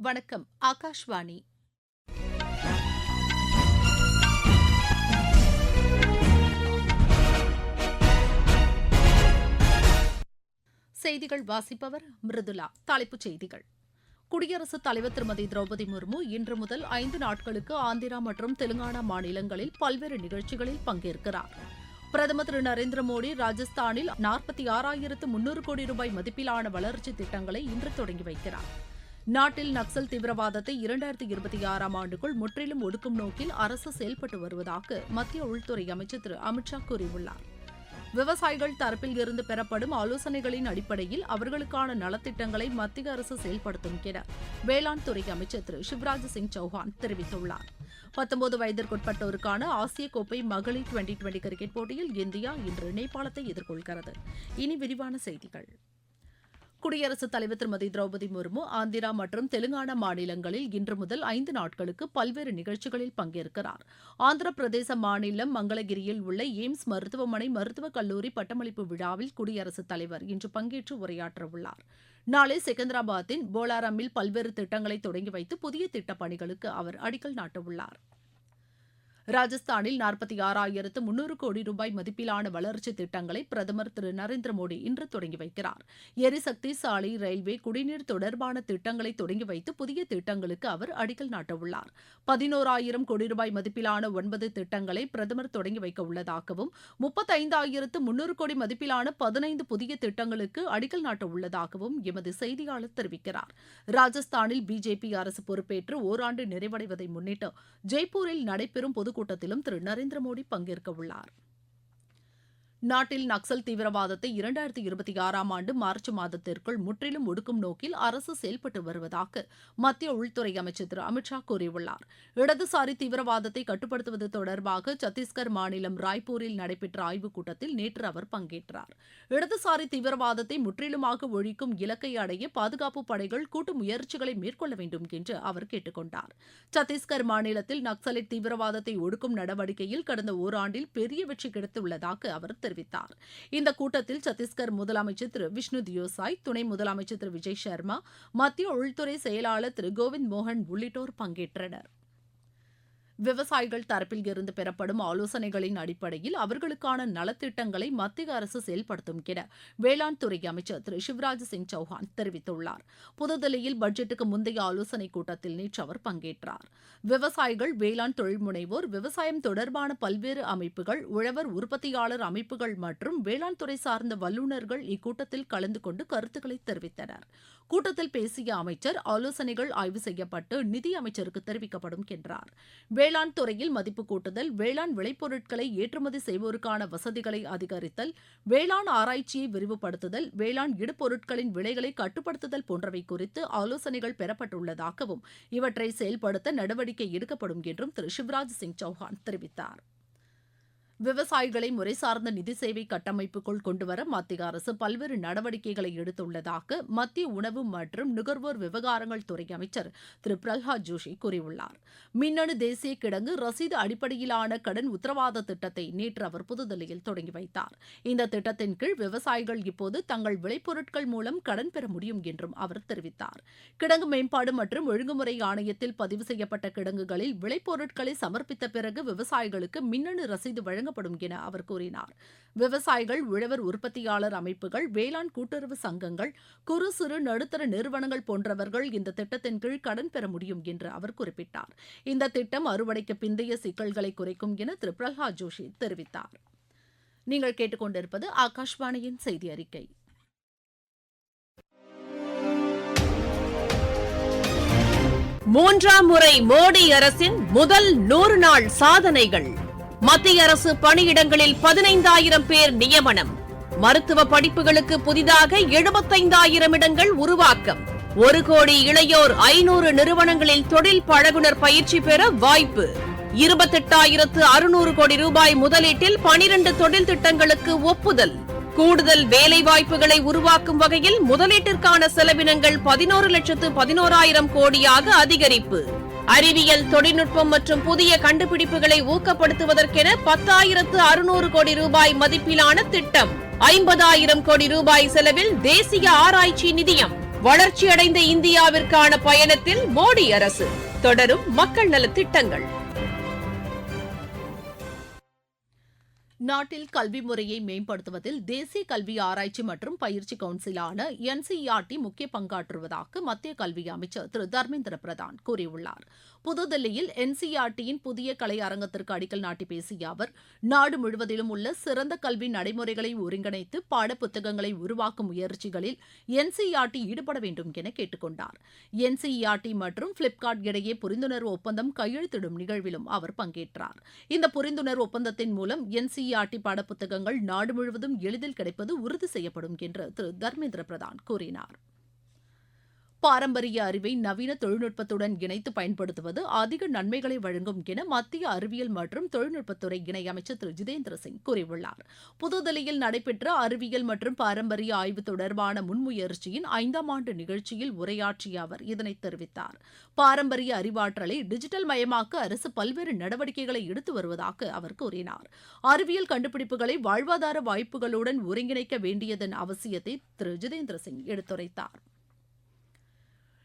வணக்கம் ஆகாஷ்வாணி. செய்திகள் வாசிப்பவர் மிருதுலா தலைப்புச் செய்திகள். குடியரசுத் தலைவர் திருமதி திரௌபதி முர்மு இன்று முதல் ஐந்து நாட்களுக்கு ஆந்திரா மற்றும் தெலுங்கானா மாநிலங்களில் பல்வேறு நிகழ்ச்சிகளில் பங்கேற்கிறார். பிரதமர் திரு நரேந்திர மோடி ராஜஸ்தானில் நாற்பத்தி ஆறாயிரத்து முன்னூறு கோடி ரூபாய் மதிப்பிலான வளர்ச்சித் திட்டங்களை இன்று தொடங்கி வைக்கிறார். நாட்டில் நக்சல் தீவிரவாதத்தை இரண்டாயிரத்தி இருபத்தி ஆறாம் ஆண்டுக்குள் முற்றிலும் ஒடுக்கும் நோக்கில் அரசு செயல்பட்டு வருவதாக மத்திய உள்துறை அமைச்சர் திரு அமித்ஷா கூறியுள்ளார். விவசாயிகள் தரப்பில் இருந்து பெறப்படும் ஆலோசனைகளின் அடிப்படையில் அவர்களுக்கான நலத்திட்டங்களை மத்திய அரசு செயல்படுத்தும் என வேளாண் துறை அமைச்சர் திரு சிவராஜ் சிங் சௌஹான் தெரிவித்துள்ளார். பத்தொன்பது வயதிற்குட்பட்டோருக்கான ஆசிய கோப்பை மகளிர் டுவெண்டி டுவெண்டி கிரிக்கெட் போட்டியில் இந்தியா இன்று நேபாளத்தை எதிர்கொள்கிறது. இனி விரிவான செய்திகள். குடியரசுத் தலைவர் திருமதி திரௌபதி முர்மு ஆந்திரா மற்றும் தெலுங்கானா மாநிலங்களில் இன்று முதல் ஐந்து நாட்களுக்கு பல்வேறு நிகழ்ச்சிகளில் பங்கேற்கிறார். ஆந்திர பிரதேச மாநிலம் மங்களகிரியில் உள்ள எய்ம்ஸ் மருத்துவமனை மருத்துவக் கல்லூரி பட்டமளிப்பு விழாவில் குடியரசுத் தலைவர் இன்று பங்கேற்று உரையாற்றவுள்ளார் நாளை செகந்திராபாத்தின் போலாரமில் பல்வேறு திட்டங்களை தொடங்கி வைத்து புதிய திட்டப் பணிகளுக்கு அவர் அடிக்கல் நாட்டவுள்ளார். ராஜஸ்தானில் நாற்பத்தி ஆறாயிரத்து முன்னூறு கோடி ரூபாய் மதிப்பிலான வளர்ச்சித் திட்டங்களை பிரதமர் திரு நரேந்திர மோடி இன்று தொடங்கி வைக்கிறார். எரிசக்தி சாலை ரயில்வே குடிநீர் தொடர்பான திட்டங்களை தொடங்கி வைத்து புதிய திட்டங்களுக்கு அவர் அடிக்கல் நாட்டவுள்ளார். பதினோராயிரம் கோடி ரூபாய் மதிப்பிலான ஒன்பது திட்டங்களை பிரதமர் தொடங்கி வைக்க உள்ளதாகவும் முப்பத்தைந்தாயிரத்து முன்னூறு கோடி மதிப்பிலான பதினைந்து புதிய திட்டங்களுக்கு அடிக்கல் நாட்ட உள்ளதாகவும் எமது செய்தியாளர் தெரிவிக்கிறார். ராஜஸ்தானில் பிஜேபி அரசு பொறுப்பேற்று ஓராண்டு நிறைவடைவதை முன்னிட்டு ஜெய்ப்பூரில் நடைபெறும் பொதுக்கூட்டம் கூட்டத்திலும் திரு. நரேந்திர மோடி பங்கேற்க உள்ளார் நாட்டில் நக்சல் தீவிரவாதத்தை இரண்டாயிரத்தி இருபத்தி ஆறாம் ஆண்டு மார்ச் மாதத்திற்குள் முற்றிலும் ஒடுக்கும் நோக்கில் அரசு செயல்பட்டு வருவதாக மத்திய உள்துறை அமைச்சர் திரு. அமித் ஷா கூறியுள்ளார். இடதுசாரி தீவிரவாதத்தை கட்டுப்படுத்துவது தொடர்பாக சத்தீஸ்கர் மாநிலம் ராய்ப்பூரில் நடைபெற்ற ஆய்வுக் கூட்டத்தில் நேற்று அவர் பங்கேற்றார். இடதுசாரி தீவிரவாதத்தை முற்றிலுமாக ஒழிக்கும் இலக்கை அடைய பாதுகாப்பு படைகள் கூட்டு முயற்சிகளை மேற்கொள்ள வேண்டும் என்று அவர் கேட்டுக் கொண்டார். சத்தீஸ்கர் மாநிலத்தில் நக்சலைட் தீவிரவாதத்தை ஒடுக்கும் நடவடிக்கையில் கடந்த ஓராண்டில் பெரிய வெற்றி கிடைத்துள்ளதாக அவர் தெரிவித்தார். இந்த கூட்டத்தில் சத்தீஸ்கர் முதலமைச்சர் திரு விஷ்ணு தியோசாய் துணை முதலமைச்சர் திரு விஜய் சர்மா மத்திய உள்துறை செயலாளர் திரு கோவிந்த் மோகன் உள்ளிட்டோர் பங்கேற்றனர். விவசாயிகள் தரப்பில் இருந்து பெறப்படும் ஆலோசனைகளின் அடிப்படையில் அவர்களுக்கான நலத்திட்டங்களை மத்திய அரசு செயல்படுத்தும் என வேளாண் துறை அமைச்சர் திரு சிவராஜ் சிங் சௌஹான் தெரிவித்துள்ளார். புதுதில்லியில் பட்ஜெட்டுக்கு முந்தைய ஆலோசனைக் கூட்டத்தில் நேற்று அவர் பங்கேற்றார். விவசாயிகள் வேளாண் தொழில் முனைவோர் விவசாயம் தொடர்பான பல்வேறு அமைப்புகள் உழவர் உற்பத்தியாளர் அமைப்புகள் மற்றும் வேளாண் துறை சார்ந்த வல்லுநர்கள் இக்கூட்டத்தில் கலந்து கொண்டு கருத்துக்களை தெரிவித்தனர். கூட்டத்தில் பேசிய அமைச்சர் ஆலோசனைகள் ஆய்வு செய்யப்பட்டு நிதி அமைச்சருக்கு தெரிவிக்கப்படும் என்றார். வேளாண் துறையில் மதிப்பு கூட்டுதல் வேளாண் விளைபொருட்களை ஏற்றுமதி செய்வோருக்கான வசதிகளை அதிகரித்தல் வேளாண் ஆராய்ச்சியை விரிவுபடுத்துதல் வேளாண் இடுபொருட்களின் விலைகளை கட்டுப்படுத்துதல் போன்றவை குறித்து ஆலோசனைகள் பெறப்பட்டுள்ளதாகவும் இவற்றை செயல்படுத்த நடவடிக்கை எடுக்கப்படும் என்றும் திரு. சிவராஜ் சிங் சௌஹான் தெரிவித்தார். விவசாயிகளை முறைசார்ந்த நிதி சேவை கட்டமைப்புக்குள் கொண்டுவர மத்திய அரசு பல்வேறு நடவடிக்கைகளை எடுத்துள்ளதாக மத்திய உணவு மற்றும் நுகர்வோர் விவகாரங்கள் துறை அமைச்சர் திரு. பிரல்ஹாத் ஜோஷி கூறியுள்ளார். மின்னணு தேசிய கிடங்கு ரசீது அடிப்படையிலான கடன் உத்தரவாத திட்டத்தை நேற்று அவர் புதுதில்லியில் தொடங்கி வைத்தார். இந்த திட்டத்தின் கீழ் விவசாயிகள் இப்போது தங்கள் விளைபொருட்கள் மூலம் கடன் பெற முடியும் என்றும் அவர் தெரிவித்தார். கிடங்கு மேம்பாடு மற்றும் ஒழுங்குமுறை ஆணையத்தில் பதிவு செய்யப்பட்ட கிடங்குகளில் விளைபொருட்களை சமர்ப்பித்த பிறகு விவசாயிகளுக்கு மின்னணு ரசீது வழங்க வழங்கப்படும் என அவர் கூறினார். விவசாயிகள் உழவர் உற்பத்தியாளர் அமைப்புகள் வேளாண் கூட்டுறவு சங்கங்கள் குறு சிறு நடுத்தர நிறுவனங்கள் போன்றவர்கள் இந்த திட்டத்தின் கீழ் கடன் பெற முடியும் என்று அவர் குறிப்பிட்டார். இந்த திட்டம் அறுவடைக்கு பிந்தைய சிக்கல்களை குறைக்கும் என திரு. பிரகலாத் ஜோஷி தெரிவித்தார். நீங்கள் கேட்டுக்கொண்டிருப்பது ஆகாஷ்வாணியின் செய்தி அறிக்கை. மூன்றாம் முறை மோடி அரசின் முதல் நூறு நாள் சாதனைகள். மத்திய அரசு பணியிடங்களில் பதினைந்தாயிரம் பேர் நியமனம். மருத்துவ படிப்புகளுக்கு புதிதாக எழுபத்தைந்தாயிரம் இடங்கள் உருவாக்கம். ஒரு கோடி இளையோர் ஐநூறு நிறுவனங்களில் தொழில் பழகுனர் பயிற்சி பெற வாய்ப்பு. இருபத்தெட்டாயிரத்து அறுநூறு கோடி ரூபாய் முதலீட்டில் பனிரண்டு தொழில் திட்டங்களுக்கு ஒப்புதல். கூடுதல் வேலைவாய்ப்புகளை உருவாக்கும் வகையில் முதலீட்டிற்கான செலவினங்கள் பதினோரு லட்சத்து பதினோராயிரம் கோடியாக அதிகரிப்பு. அறிவியல் தொழில்நுட்பம் மற்றும் புதிய கண்டுபிடிப்புகளை ஊக்கப்படுத்துவதற்கென பத்தாயிரத்து அறுநூறு கோடி ரூபாய் மதிப்பிலான திட்டம். ஐம்பதாயிரம் கோடி ரூபாய் செலவில் தேசிய ஆராய்ச்சி நிதியம் வளர்ச்சியடைந்த இந்தியாவிற்கான பயணத்தில் மோடி அரசு. தொடரும் மக்கள் நலத் திட்டங்கள். நாட்டில் கல்வி முறையை மேம்படுத்துவதில் தேசிய கல்வி ஆராய்ச்சி மற்றும் பயிற்சி கவுன்சிலான என்சிஇஆர்டி முக்கிய பங்காற்றுவதாக மத்திய கல்வி அமைச்சர் திரு தர்மேந்திர பிரதான் கூறியுள்ளார். புதுதில்லியில் என்சிஆர்டியின் புதிய கலை அரங்கத்திற்கு அடிக்கல் நாட்டி பேசிய அவர் நாடு முழுவதிலும் உள்ள சிறந்த கல்வி நடைமுறைகளை ஒருங்கிணைத்து பாடப்புத்தகங்களை உருவாக்கும் முயற்சிகளில் என்சிஆர்டி ஈடுபட வேண்டும் என கேட்டுக்கொண்டார் என்சிஇஆர்டி மற்றும் பிளிப்கார்ட் இடையே புரிந்துணர்வு ஒப்பந்தம் கையெழுத்திடும் நிகழ்விலும் அவர் பங்கேற்றார். இந்த புரிந்துணர்வு ஒப்பந்தத்தின் மூலம் என்சிஆர்டி பாடப்புத்தகங்கள் நாடு முழுவதும் எளிதில் கிடைப்பது உறுதி செய்யப்படும் என்று திரு தர்மேந்திர பிரதான் கூறினார். பாரம்பரிய அறிவை நவீன தொழில்நுட்பத்துடன் இணைத்து பயன்படுத்துவது அதிக நன்மைகளை வழங்கும் என மத்திய அறிவியல் மற்றும் தொழில்நுட்பத்துறை இணையமைச்சர் திரு. ஜிதேந்திர சிங் கூறியுள்ளார். புதுதில்லியில் நடைபெற்ற அறிவியல் மற்றும் பாரம்பரிய ஆய்வு தொடர்பான முன்முயற்சியின் ஐந்தாம் ஆண்டு நிகழ்ச்சியில் உரையாற்றிய அவர் இதனை தெரிவித்தார். பாரம்பரிய அறிவாற்றலை டிஜிட்டல் மயமாக்க அரசு பல்வேறு நடவடிக்கைகளை எடுத்து வருவதாக அவர் கூறினார். அறிவியல் கண்டுபிடிப்புகளை வாழ்வாதார வாய்ப்புகளுடன் ஒருங்கிணைக்க வேண்டியதன் அவசியத்தை திரு. ஜிதேந்திர சிங் எடுத்துரைத்தார்.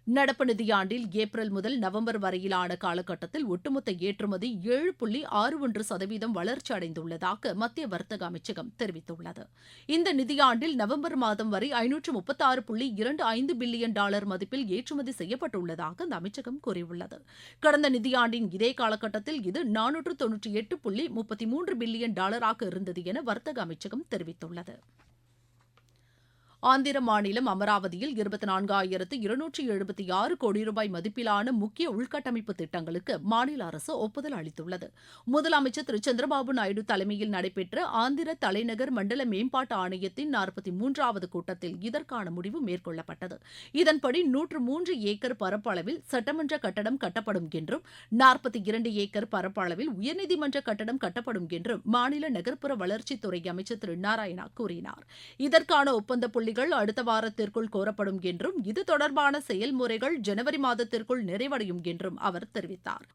நடப்பு நிதியாண்டில் ஏப்ரல் முதல் நவம்பர் வரையிலான காலகட்டத்தில் ஒட்டுமொத்த ஏற்றுமதி ஏழு புள்ளி ஆறு ஒன்று சதவீதம் வளர்ச்சி அடைந்துள்ளதாக மத்திய வர்த்தக அமைச்சகம் தெரிவித்துள்ளது. இந்த நிதியாண்டில் நவம்பர் மாதம் வரை ஐநூற்று முப்பத்தாறு புள்ளி இரண்டு ஐந்து பில்லியன் டாலர் மதிப்பில் ஏற்றுமதி செய்யப்பட்டுள்ளதாக அந்த அமைச்சகம் கூறியுள்ளது. கடந்த நிதியாண்டின் இதே காலகட்டத்தில் இது நானூற்று தொன்னூற்றி எட்டு புள்ளி முப்பத்தி மூன்று பில்லியன் டாலராக இருந்தது என வர்த்தக அமைச்சகம் தெரிவித்துள்ளது. ஆந்திர மாநிலம் அமராவதியில் இருபத்தி நான்காயிரத்து இருநூற்றி எழுபத்தி ஆறு கோடி ரூபாய் மதிப்பிலான முக்கிய உள்கட்டமைப்பு திட்டங்களுக்கு மாநில அரசு ஒப்புதல் அளித்துள்ளது. முதலமைச்சர் திரு. சந்திரபாபு நாயுடு தலைமையில் நடைபெற்ற ஆந்திர தலைநகர் மண்டல மேம்பாட்டு ஆணையத்தின் நாற்பத்தி மூன்றாவது கூட்டத்தில் இதற்கான முடிவு மேற்கொள்ளப்பட்டது. இதன்படி நூற்று மூன்று ஏக்கர் பரப்பளவில் சட்டமன்ற கட்டடம் கட்டப்படும் என்றும் நாற்பத்தி இரண்டு ஏக்கர் பரப்பளவில் உயர்நீதிமன்ற கட்டடம் கட்டப்படும் என்றும் மாநில நகர்ப்புற வளர்ச்சித்துறை அமைச்சர் திரு. நாராயணா கூறினார். இதற்கான ஒப்பந்த புள்ளி புள்ளிகள் அடுத்த வாரத்திற்குள் கோரப்படும் என்றும் இது தொடர்பான செயல்முறைகள் ஜனவரி மாதத்திற்குள் நிறைவடையும் என்றும் அவர் தெரிவித்தார்.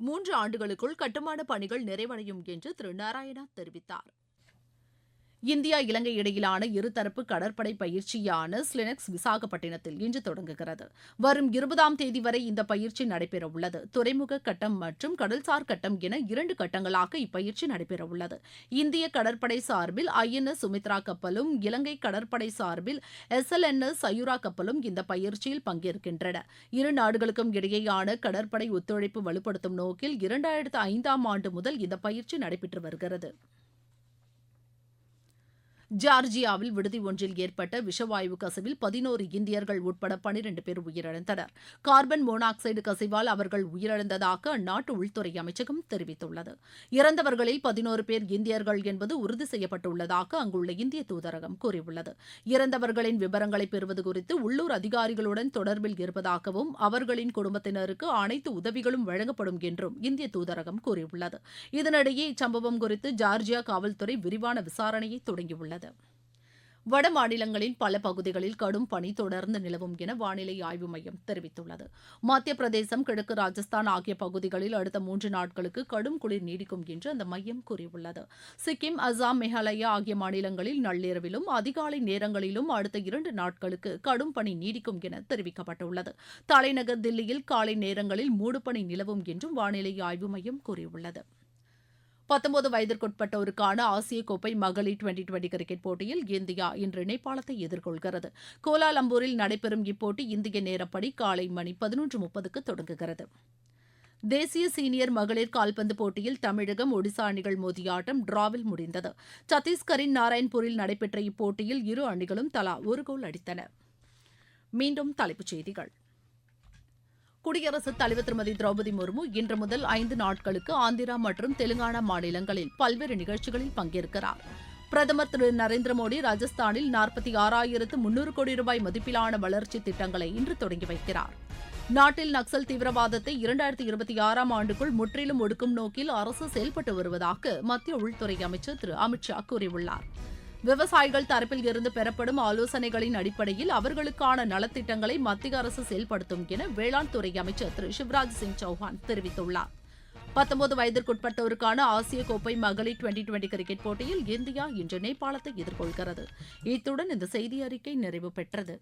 மூன்று ஆண்டுகளுக்குள் கட்டுமான பணிகள் நிறைவடையும் என்று திரு. நாராயணா தெரிவித்தார். இந்தியா இலங்கை இடையிலான இருதரப்பு கடற்படை பயிற்சியான ஸ்லினக்ஸ் விசாகப்பட்டினத்தில் இன்று தொடங்குகிறது. வரும் இருபதாம் தேதி வரை இந்த பயிற்சி நடைபெறவுள்ளது. துறைமுக கட்டம் மற்றும் கடல்சார் கட்டம் என இரண்டு கட்டங்களாக இப்பயிற்சி நடைபெறவுள்ளது. இந்திய கடற்படை சார்பில் ஐஎன்எஸ் சுமித்ரா கப்பலும் இலங்கை கடற்படை சார்பில் எஸ்எல்என்எஸ் சயூரா கப்பலும் இந்த பயிற்சியில் பங்கேற்கின்றன. இரு நாடுகளுக்கும் இடையேயான கடற்படை ஒத்துழைப்பு வலுப்படுத்தும் நோக்கில் இரண்டாயிரத்து ஐந்தாம் ஆண்டு முதல் இந்த பயிற்சி நடைபெற்று வருகிறது. ஜார்ஜியாவில் விடுதி ஒன்றில் ஏற்பட்ட விஷவாயு கசிவில் பதினோரு இந்தியர்கள் உட்பட பனிரெண்டு பேர் உயிரிழந்தனர். கார்பன் மோனாக்சைடு கசிவால் அவர்கள் உயிரிழந்ததாக அந்நாட்டு உள்துறை அமைச்சகம் தெரிவித்துள்ளது. இறந்தவர்களில் பதினோரு பேர் இந்தியர்கள் என்பது உறுதி செய்யப்பட்டுள்ளதாக அங்குள்ள இந்திய தூதரகம் கூறியுள்ளது. இறந்தவர்களின் விவரங்களை பெறுவது குறித்து உள்ளூர் அதிகாரிகளுடன் தொடர்பில் இருப்பதாகவும் அவர்களின் குடும்பத்தினருக்கு அனைத்து உதவிகளும் வழங்கப்படும் என்றும் இந்திய தூதரகம் கூறியுள்ளது. இதனிடையே இச்சம்பவம் குறித்து ஜார்ஜியா காவல்துறை விரிவான விசாரணையை தொடங்கியுள்ளது. வட மாநிலங்களின் பல பகுதிகளில் கடும் பனி தொடர்ந்து நிலவும் என வானிலை ஆய்வு மையம் தெரிவித்துள்ளது. மத்திய பிரதேசம் கிழக்கு ராஜஸ்தான் ஆகிய பகுதிகளில் அடுத்த மூன்று நாட்களுக்கு கடும் குளிர் நீடிக்கும் என்று அந்த மையம் கூறியுள்ளது. சிக்கிம் அசாம் மேகாலயா ஆகிய மாநிலங்களில் நள்ளிரவிலும் அதிகாலை நேரங்களிலும் அடுத்த இரண்டு நாட்களுக்கு கடும் பனி நீடிக்கும் என தெரிவிக்கப்பட்டுள்ளது. தலைநகர் தில்லியில் காலை நேரங்களில் மூடுபனி நிலவும் என்றும் வானிலை ஆய்வு மையம் கூறியுள்ளது. பத்தொன்பது வயதிற்குட்பட்டோருக்கான ஆசிய கோப்பை மகளிர் டுவெண்டி டுவெண்டி கிரிக்கெட் போட்டியில் இந்தியா இன்று நேபாளத்தை எதிர்கொள்கிறது. கோலாலம்பூரில் நடைபெறும் இப்போட்டி இந்திய நேரப்படி காலை மணி பதினொன்று முப்பதுக்கு தொடங்குகிறது. தேசிய சீனியர் மகளிர் கால்பந்து போட்டியில் தமிழகம் ஒடிசா அணிகள் மோதிய ஆட்டம் டிராவில் முடிந்தது. சத்தீஸ்கரின் நாராயண்பூரில் நடைபெற்ற இப்போட்டியில் இரு அணிகளும் தலா ஒரு கோல் அடித்தன. மீண்டும் தலைப்புச் செய்திகள். குடியரசுத் தலைவர் திருமதி திரௌபதி முர்மு இன்று முதல் ஐந்து நாட்களுக்கு ஆந்திரா மற்றும் தெலுங்கானா மாநிலங்களில் பல்வேறு நிகழ்ச்சிகளில் பங்கேற்கிறார். பிரதமர் திரு நரேந்திர மோடி ராஜஸ்தானில் நாற்பத்தி ஆறாயிரத்து முன்னூறு கோடி ரூபாய் மதிப்பிலான வளர்ச்சி திட்டங்களை இன்று தொடங்கி வைக்கிறார். நாட்டில் நக்சல் தீவிரவாதத்தை இரண்டாயிரத்தி இருபத்தி ஆறாம் ஆண்டுக்குள் முற்றிலும் ஒடுக்கும் நோக்கில் அரசு செயல்பட்டு வருவதாக மத்திய உள்துறை அமைச்சர் திரு அமித்ஷா கூறியுள்ளார். விவசாயிகள் தரப்பில் இருந்து பெறப்படும் ஆலோசனைகளின் அடிப்படையில் அவர்களுக்கான நலத்திட்டங்களை மத்திய அரசு செயல்படுத்தும் என வேளாண் துறை அமைச்சர் திரு சிவராஜ் சிங் சௌஹான் தெரிவித்துள்ளார். பத்தொன்பது வயதிற்குட்பட்டோருக்கான ஆசிய கோப்பை மகளிர் டுவெண்டி டுவெண்டி கிரிக்கெட் போட்டியில் இந்தியா இன்று நேபாளத்தை எதிர்கொள்கிறது. இத்துடன் இந்த செய்தி அறிக்கை நிறைவு பெற்றது.